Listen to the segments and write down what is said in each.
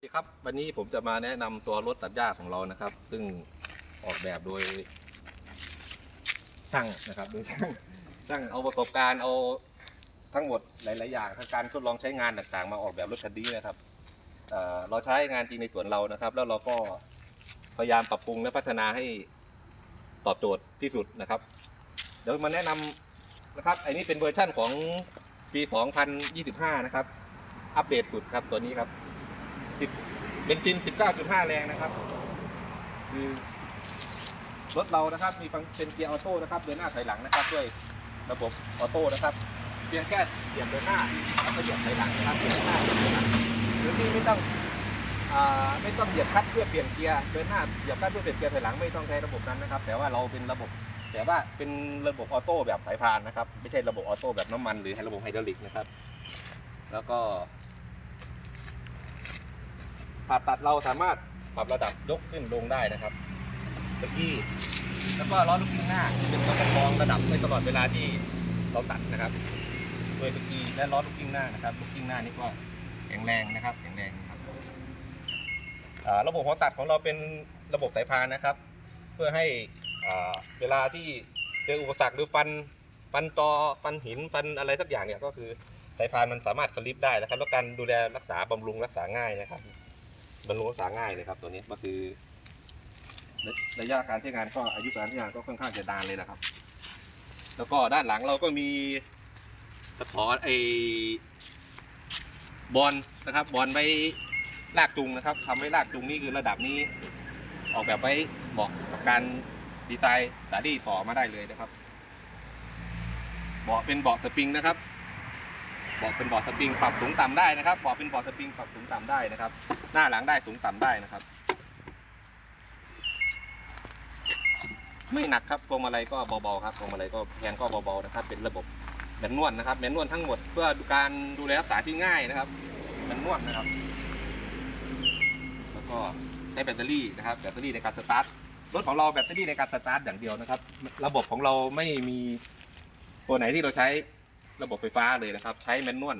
สวัสดีครับวันนี้ผมจะมาแนะนำตัวรถตัดหญ้าของเรานะครับ ซึ่งออกแบบโดยช่างนะครับโดยช่างช่างเอาประสบการณ์เอาทั้งหมดหลายๆอย่างทั้งการทดลองใช้งานต่างๆ มาออกแบบรถคันนี้นะครับเอ่อเราใช้งานจริงในสวนเรานะครับ แล้วเราก็พยายามปรับปรุงและพัฒนาให้ตอบโจทย์ที่สุดนะครับเดี๋ยวมาแนะนำนะครับอันนี้เป็นเวอร์ชั่นของปี 2025 นะครับ อัปเดตสุดครับตัวนี้ครับ 10เบนซิน 19.5 แรงนะครับ คือรถเรานะครับมีฟังเป็นเกียร์ออโต้นะครับ เดินหน้าถอยหลังนะครับด้วยระบบออโต้นะครับ เพียงแค่เหยียบเดินหน้าแล้วก็เหยียบถอยหลังนะครับเหยียบเดินหน้าเหยียบถอยหลังหรือที่ไม่ต้องไม่ต้องเหยียบคัดเพื่อเปลี่ยนเกียร์เดินหน้าเหยียบคัดเพื่อเปลี่ยนเกียร์ถอยหลังไม่ต้องใช้ระบบนั้นนะครับ แต่ว่าเราเป็นระบบแต่ว่าเป็นระบบออโต้แบบสายพานนะครับ ไม่ใช่ระบบออโต้แบบน้ำมันหรือระบบไฮดรอลิกนะครับ แล้วก็ ผ่าตัดเราสามารถปรับระดับยกขึ้นลงได้นะครับตะกี้แล้วก็ล้อลูกกิ้งหน้าเป็นตัวประคองระดับในตลอดเวลาที่เราตัดนะครับโดยสกีและล้อลูกกิ้งหน้านะครับลูกกิ้งหน้านี่ก็แข็งแรงนะครับแข็งแรงครับอ่าระบบหัวตัดของเราเป็นระบบสายพานนะครับ เพื่อให้เวลาที่เจออุปสรรคหรือฟันฟันตอฟันหินฟันอะไรสักอย่างเนี่ยก็คือสายพานมันสามารถสลิปได้นะครับแล้วการดูแลรักษาบำรุงรักษาง่ายนะครับ บรรลุรักษาง่ายเลยครับตัวนี้ก็คือระระยะการใช้งานก็อายุการใช้งานก็ค่อนข้างจะนานเลยนะครับ แล้วก็ด้านหลังเราก็มีตะขอไอบอลนะครับบอลไว้ลากจูงนะครับทำไว้ลากจูงนี่คือระดับนี้ ออกแบบไว้เหมาะกับการดีไซน์สาดีต่อมาได้เลยนะครับเบาะเป็นเบาะสปริงนะครับ เบาะเป็นเบาะสปริงปรับสูงต่ำได้นะครับเบาะเป็นเบาะสปริงปรับสูงต่ำได้นะครับ หน้าหลังได้สูงต่ำได้นะครับ ไม่หนักครับพวงมาลัยก็เบาๆครับพวงมาลัยก็แพงก็เบาๆนะครับ เป็นระบบแมนนวลนะครับแมนนวลทั้งหมดเพื่อการดูแลรักษาที่ง่ายนะครับแมนนวลนะครับ แล้วก็ใช้แบตเตอรี่นะครับแบตเตอรี่ในการสตาร์ทรถของเราแบตเตอรี่ในการสตาร์ทอย่างเดียวนะครับ ระบบของเราไม่มีตัวไหนที่เราใช้ ระบบไฟฟ้าเลยนะครับ ใช้แมนนวล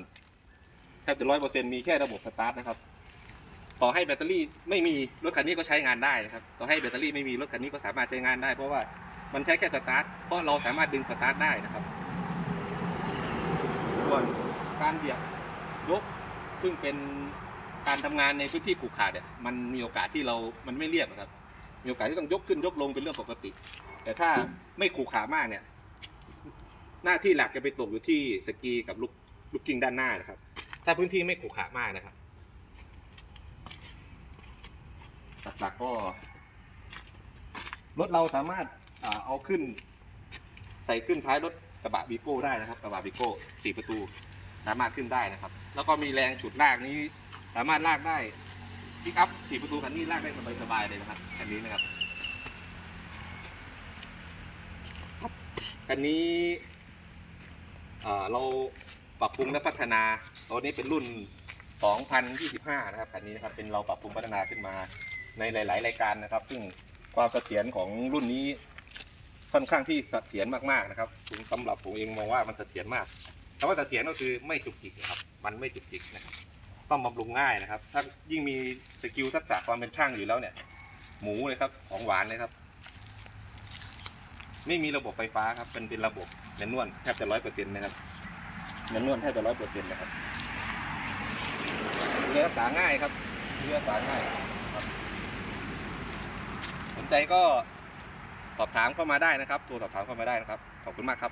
แทบจะร้อยเปอร์เซ็นต์มีแค่ระบบสตาร์ทนะครับ ต่อให้แบตเตอรี่ไม่มีรถคันนี้ก็ใช้งานได้นะครับ ต่อให้แบตเตอรี่ไม่มีรถคันนี้ก็สามารถใช้งานได้ เพราะว่ามันใช้แค่สตาร์ทเพราะเราสามารถดึงสตาร์ทได้นะครับส่วนการเหยียบยกซึ่งเป็นการทำงานในพื้นที่ขรุขระเนี่ยมันมีโอกาสที่เรา มันไม่เรียบนะครับ มีโอกาสที่ต้องยกขึ้นยกลงเป็นเรื่องปกติ แต่ถ้าไม่ขรุขระมากเนี่ย หน้าที่หลักจะไปตกอยู่ที่สกีกับลูกลูกกิ้งด้านหน้านะครับ ถ้าพื้นที่ไม่ขรุขระมากนะครับหลักๆก็รถเราสามารถอเอาขึ้น ใส่ขึ้นท้ายรถกระบะบีโก้ได้นะครับ กระบะบีโก้สี่ประตู สามารถขึ้นได้นะครับ แล้วก็มีแรงฉุดลากนี้ สามารถลากได้พิกอัพสี่ประตูคันนี้ลากได้สบายๆเลยนะครับคันนี้นะครับคันนี้ อ่าเราปรับปรุงและพัฒนาตัวนี้เป็นรุ่น 2025 นะครับคันนี้นะครับเป็นเราปรับปรุงพัฒนาขึ้นมาในหลาย ๆ รายการนะครับ ซึ่งความเสถียรของรุ่นนี้ค่อนข้างที่เสถียรมากๆนะครับผมสำหรับผมเองมองว่ามันเสถียรมากคำว่าเสถียรก็คือไม่จุกจิกนะครับ มันไม่จุกจิกนะครับต้องบำรุงง่ายนะครับ ถ้ายิ่งมีสกิลทักษะความเป็นช่างอยู่แล้วเนี่ย หมูเลยครับ ของหวานเลยครับ ไม่มีระบบไฟฟ้าครับเป็นเป็นระบบ แมนนวลแทบจะร้อยเปอร์เซ็นต์นะครับแมนนวลแทบจะร้อยเปอร์เซ็นต์นะครับดูแลรักษาง่ายครับดูแลรักษาง่ายครับสนใจก็สอบถามเข้ามาได้นะครับโทรสอบถามเข้ามาได้นะครับ ขอบคุณมากครับ